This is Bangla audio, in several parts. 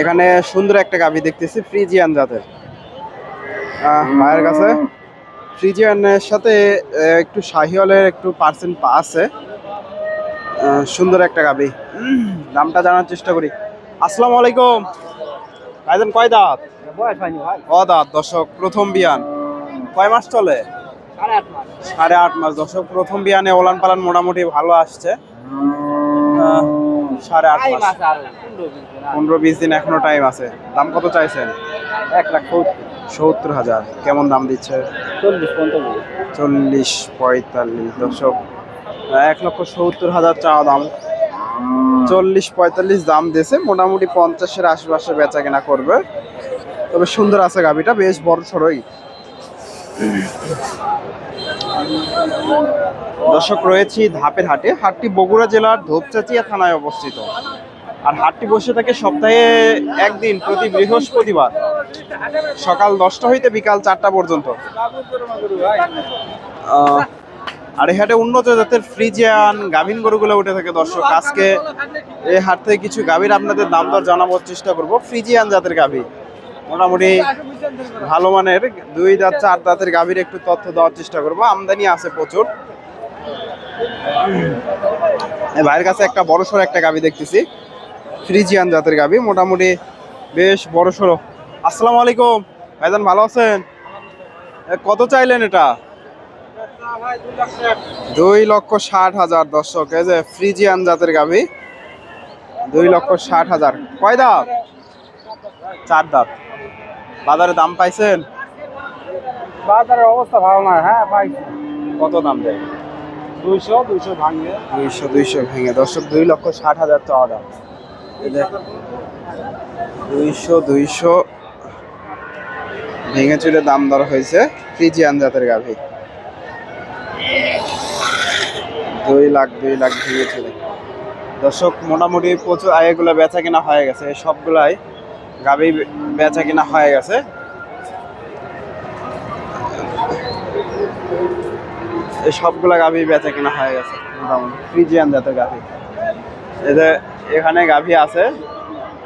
এখানে সুন্দর একটা গাভি দেখতেছি ফ্রিজিয়ান জাতের। মায়ের কাছে। ফ্রিজিয়ানের সাথে একটু শাহিওয়ালের একটু পার্সেন্ট আছে। সুন্দর একটা গাভি। দামটা জানার চেষ্টা করি। আসসালামু আলাইকুম। ভাইজান কয় দাঁত? ক দাঁত? দর্শক প্রথম বিয়ান। কয় মাস চলে? সাড়ে আট মাস। সাড়ে আট মাস। দর্শক প্রথম বিয়ানে ওলান পালান মোটামুটি ভালো আসছে। সাড়ে আট মাস। পনেরো বিশ দিন এখনও টাইম আছে। দাম কত চাইছেন? এক লাখ সত্তর হাজার। কেমন দাম দিচ্ছে? চল্লিশ পঞ্চাশ। চল্লিশ পঁয়তাল্লিশ। দর্শক এক লক্ষ সত্তর হাজার চাওয়া দাম। চল্লিশ পঁয়তাল্লিশ দাম দিয়েছে। মোটামুটি পঞ্চাশের আশেপাশে বেচা কেনা করবে। তবে সুন্দর আছে গাভিটা। বেশ বড় সড়ই। দর্শক রয়েছি ধাপের হাটে। হাটটি বগুড়া জেলার ধূপচাচিয়া থানায় অবস্থিত। আর হাটটি বসে থাকে সপ্তাহে একদিন প্রতি বৃহস্পতিবার। সকাল দশটা হইতে বিকাল চারটা পর্যন্ত। আর এই হাটে উন্নত জাতের ফ্রিজিয়ান গাভীন গরুগুলো উঠে থাকে দর্শক। আজকে এই হাট থেকে কিছু গাভীর আপনাদের দাম দর জানাবার চেষ্টা করব। ফ্রিজিয়ান জাতের গাভী। মোটামুটি ভালো মানের দুই দাঁত, চার দাঁতের গাভীর একটু তথ্য দেওয়ার চেষ্টা করব। আমদানি আছে প্রচুর। ভাইয়ের কাছে একটা বড় সড়ো একটা গাভী দেখতেছি। ফ্রিজিয়ান জাতের গাভী মোটামুটি বেশ বড় সড়ো। আসসালামু আলাইকুম। ভাইজান ভালো আছেন? কত চাইলেন এটা? দুই লক্ষ ষাট হাজার দর্শক এই যে ফ্রিজিয়ান জাতের গাভী দুই লক্ষ ষাট হাজার। কয় দাঁত? চার দাঁত। বাজারে দাম পাইছেন? বাজারের অবস্থা ভালো নয় হ্যাঁ কত দাম দেয়? দুইশো দুইশো ভাঙবে দুইশো ভেঙে। দর্শক, দুই লক্ষ ষাট হাজার দাম দুইশো দুইশো ভেঙে দাম দর হয়েছে ফ্রিজিয়ান জাতের গাভী। দুই লাখ দুই লাখ ভেঙে চুলে দর্শক, মোটামুটি প্রচুর আয়গুলো বেচা কিনা হয়ে গেছে। সবগুলাই গাভী বেচা কিনা হয়ে গেছে। এই সবগুলা গাভী বেচা কিনা হয়ে গেছে মোটামুটি। ফ্রিজিয়ান জাতের গাভী। এদের এখানে গাভী আছে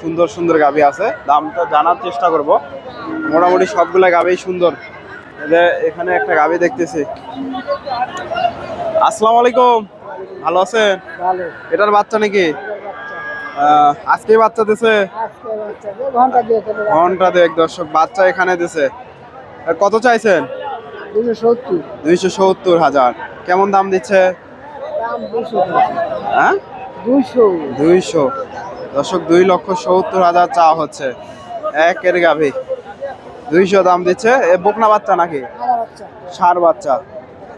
সুন্দর সুন্দর গাভী আছে দামটা জানার চেষ্টা করব। মোটামুটি সবগুলা গাভী সুন্দর। এদের এখানে একটা গাভী দেখতেছি। আসসালামু আলাইকুম। ভালো আছেন? ভালো। এটার বাচ্চা নাকি? আজকে বাচ্চা দিছে? ঘণ্টা দিয়ে চলে ঘণ্টা দর্শক বাচ্চা এখানে দিছে। কত চাইছেন? দুইশো সত্তর। হাজার। কেমন দাম দিচ্ছে? হ্যাঁ? দুইশো। দর্শক দুই লক্ষ সত্তর হাজার চা হচ্ছে। একের গাভী। দুইশো দাম দিচ্ছে। এ বকনা বাচ্চা নাকি? ষাঁড় বাচ্চা।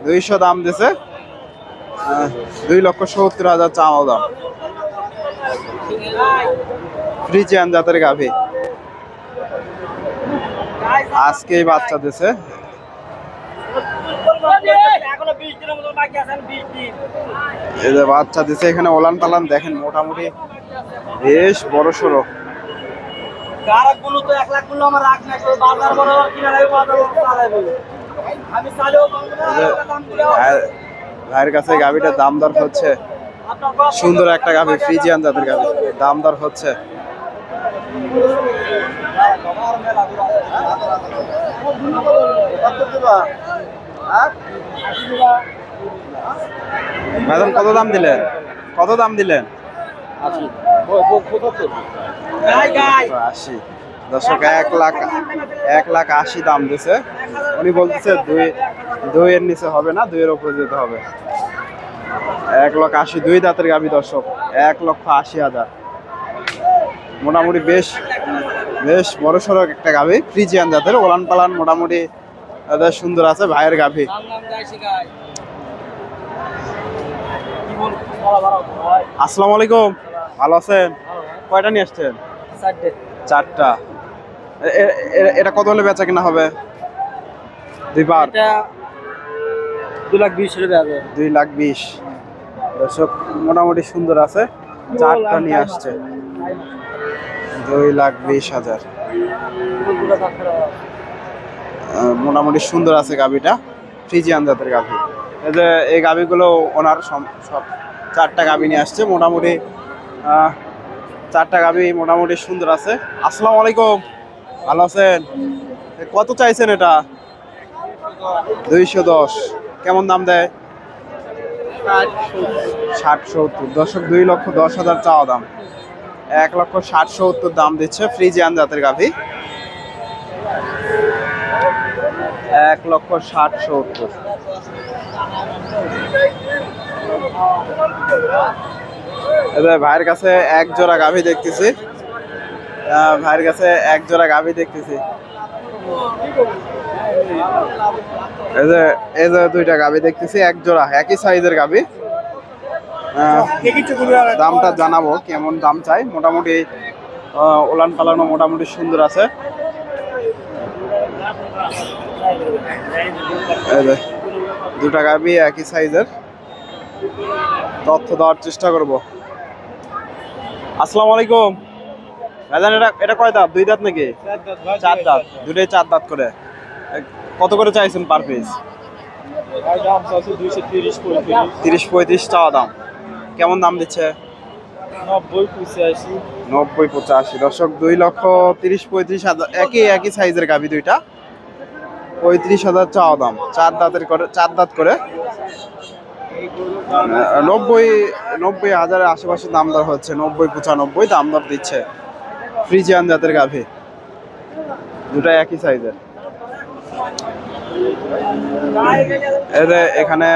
দুইশো দাম দিছে। আহ, দুই লক্ষ সত্তর হাজার চাওয়া দাম ফ্রিজিয়ান জাতের গাভী। আজকেই বাচ্চা দিছে এখনও বিশ দিনের মতো বাকি আছেন বিশ দিন এই যে বাচ্চা দিছে এখানে ওলান পালান দেখেন মোটামুটি বেশ বড় সড়ো ভাইয়ের- কাছে গাভীটার দাম দর হচ্ছে। সুন্দর একটা গাভী ফ্রিজিয়ান জাতের গাভী। দাম দর হচ্ছে। ম্যাডাম, কত দাম দিলেন? কত দাম দিলেন? আশি। দর্শক, এক লাখ এক লাখ আশি দাম দিছে। উনি বলতেছে দুই, দুইয়ের নিচে হবে না, দুইয়ের উপরে যেতে হবে। এক লক্ষ আশি, দুই দাঁতের গাভী, দর্শক। এক লক্ষ আশি হাজার। মোটামুটি বেশ বেশ বড় সড়ো একটা গাভী, ফ্রিজিয়ান জাতের, ওলান পালান মোটামুটি বেশ সুন্দর আছে ভাইয়ের গাভী। আসসালামু আলাইকুম। ভালো আছেন? কয়টা নিয়ে আসছেন? চারটা। এটা কত হলে বেচা কিনা হবে? দুইবার দু লাখ বিশ টাকা দুই লাখ বিশ। দর্শক মোটামুটি সুন্দর আছে। চারটা নিয়ে আসছে। দুই লাখ বিশ হাজার। মোটামুটি সুন্দর আছে গাভিটা, ফ্রিজিয়ান জাতের গাভি। এই যে এই গাভিগুলো ওনার সব চারটা গাভি নিয়ে আসছে, মোটামুটি চারটা গাভি মোটামুটি সুন্দর আছে। আসসালামু আলাইকুম। ভালো আছেন? কত চাইছেন এটা? দুইশো দশ। কেমন দাম দেয়? ষাট সত্তর। দশক দুই লক্ষ দশ হাজার চাওয়া দাম। এক লক্ষ ষাট সত্তর দাম দিচ্ছে ফ্রিজিয়ান জাতের গাভি। এক লক্ষ ষাট সত্তর। ভাইয়ের কাছে এক জোড়া গাভী দেখতেছি। ভাইয়ের কাছে এক জোড়া গাভী দেখতেছি। এই যে এই যে দুইটা গাভি দেখতেছি, এক জোড়া, একই সাইজের গাভি। দামটা জানাব কেমন দাম চাই। মোটামুটি ওলান পালানো মোটামুটি সুন্দর আছে। এই দুটা গাভি একই সাইজের। তথ্য দেওয়ার চেষ্টা করব। আসসালামু আলাইকুম। এটা এটা কয় দাঁত? দুই দাঁত নাকি? চার দাঁত। দুটোই চার দাঁত করে। কত করে চাইছেন পার পিস তিরিশ পঁয়ত্রিশ তিরিশ পঁয়ত্রিশ চাওয়া দাম। কেমন দাম দিচ্ছে? নব্বই পঁচাশি। দশক দুই লক্ষ তিরিশ পঁয়ত্রিশ হাজার একই একই সাইজের গাভি দুইটা। পঁয়ত্রিশ হাজার চাওয়া দাম। চার দাঁতের করে, চার দাঁত করে। নব্বই নব্বই হাজারের আশেপাশে দাম দর হচ্ছে। নব্বই, পঁচানব্বই দাম দর দিচ্ছে। ফ্রিজিয়ান জাতের গাভি। দুটা একই সাইজের। এখানে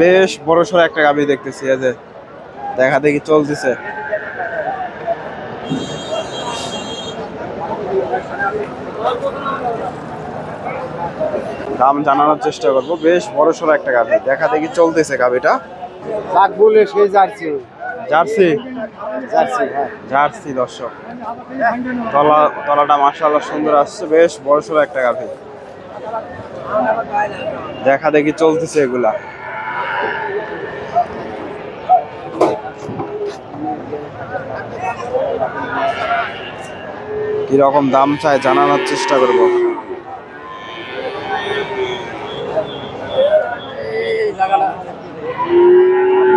বেশ বড় সড়ো একটা গাভি দেখতেছি। এদের দেখা দেখি চলতেছে। দাম জানানোর চেষ্টা করব। বেশ বড় সড়ো একটা গাভি। দেখা দেখি চলতেছে গাভিটা। বলে যাচ্ছে জার্সি। যাচ্ছে হ্যাঁ। জার্সি দর্শক। তলা তলাটা মার্শাল্লাহ সুন্দর আসছে। বেশ বড় সড়ো একটা গাভি। দেখা দেখি চলতেছে এগুলা। কীরকম দাম চায় জানানোর চেষ্টা করব।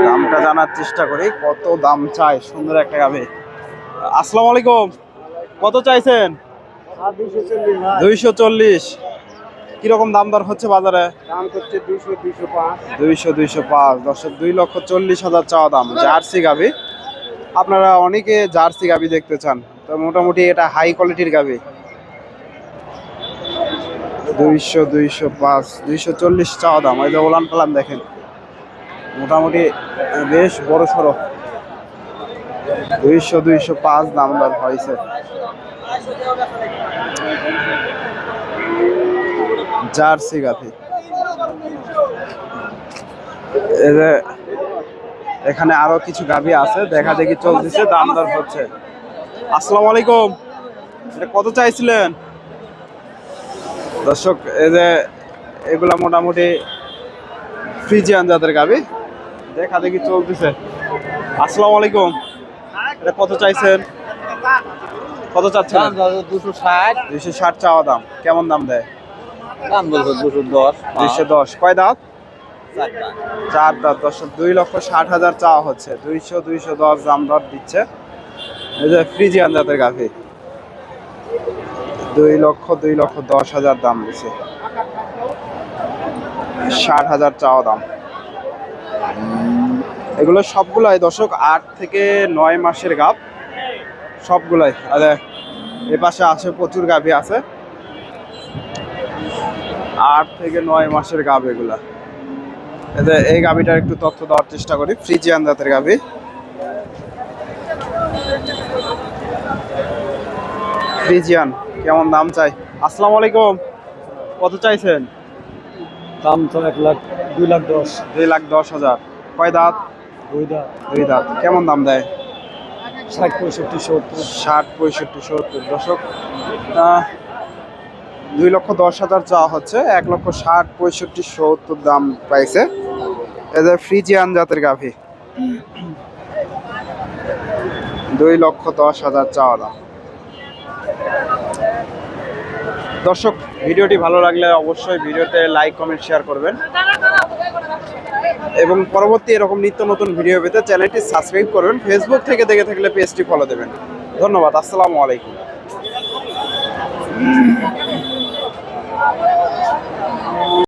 দামটা জানার চেষ্টা করি, কত দাম চায় সুন্দর একটা গাভি। আসসালামু আলাইকুম, কত চাইছেন? দুইশো চল্লিশ। কীরকম দাম দর হচ্ছে বাজারে? দুইশো দুইশো পাঁচ। দশের দুই লক্ষ চল্লিশ হাজার চাওয়া দাম, জার্সি গাভি। আপনারা অনেকে জার্সি গাভি দেখতে চান। তো মোটামুটি এটা হাই কোয়ালিটির গাভি দুইশো দুইশো পাঁচ, দুইশো চল্লিশ চাওয়া দাম। ওই দেখেন। মোটামুটি বেশ বড় সড়ো। দুইশো দুইশো পাঁচ দাম দর হয়েছে। জার্সি গাভি এখানে আরও কিছু গাভি আছে। দেখা দেখি চলতেছে, দাম দর হচ্ছে। আসসালামু আলাইকুম। এটা কত চাইছিলেন? দর্শক এই যে এগুলা মোটামুটি ফ্রিজিয়ান জাতের গাভি দেখা দেখি চলতেছে। আসসালামু আলাইকুম। এটা কত চাইছেন? কত চাচ্ছেন? দুশো ষাট। দুইশো ষাট চাওয়া দাম। কেমন দাম দেয়? দাম বলছো দুশো দশ। দুইশো দশ। কয় দাঁত? চার দাঁত। দশক দুই লক্ষ ষাট হাজার চাওয়া হচ্ছে। দুইশো দুইশো দশ দাম দর দিচ্ছে। ফ্রিজিয়ান জাতের গাভি। দুই লক্ষ দুই লক্ষ দশ হাজার দাম দিচ্ছে ষাট হাজার চাওয়া দাম। এগুলো সবগুলাই দশক আট থেকে নয় মাসের গাভ। সবগুলাই, আরে, এ পাশে আছে প্রচুর গাভি আছে। আট থেকে নয় মাসের গাভ এগুলা। এই গাভিটার একটু তথ্য দেওয়ার চেষ্টা করি ফ্রিজিয়ান জাতের গাভি। ফ্রিজিয়ান কেমন দাম চাই? আসসালামু আলাইকুম। কত চাইছেন? দাম তো এক লাখ দুই লাখ দশ। দুই লাখ দশ হাজার। কয় দাঁত? দুই দা দুই দাঁত। কেমন দাম দেয়? ষাট পঁয়ষট্টি সত্তর। ষাট পঁয়ষট্টি সত্তর। দশক দুই লক্ষ দশ হাজার চাওয়া হচ্ছে। এক লক্ষ ষাট পঁয়ষট্টি সত্তর দাম পাইছে। এদের ফ্রিজিয়ান জাতের গাভি। দুই লক্ষ দশ হাজার চাওয়া দাম। দর্শক, ভিডিওটি ভালো লাগলে অবশ্যই ভিডিওতে লাইক কমেন্ট শেয়ার করবেন। এবং পরবর্তী এরকম নিত্য নতুন ভিডিও পেতে চ্যানেলটি সাবস্ক্রাইব করবেন ফেসবুক থেকে দেখে থাকলে পেজটি ফলো দেবেন। ধন্যবাদ, আসসালামু আলাইকুম।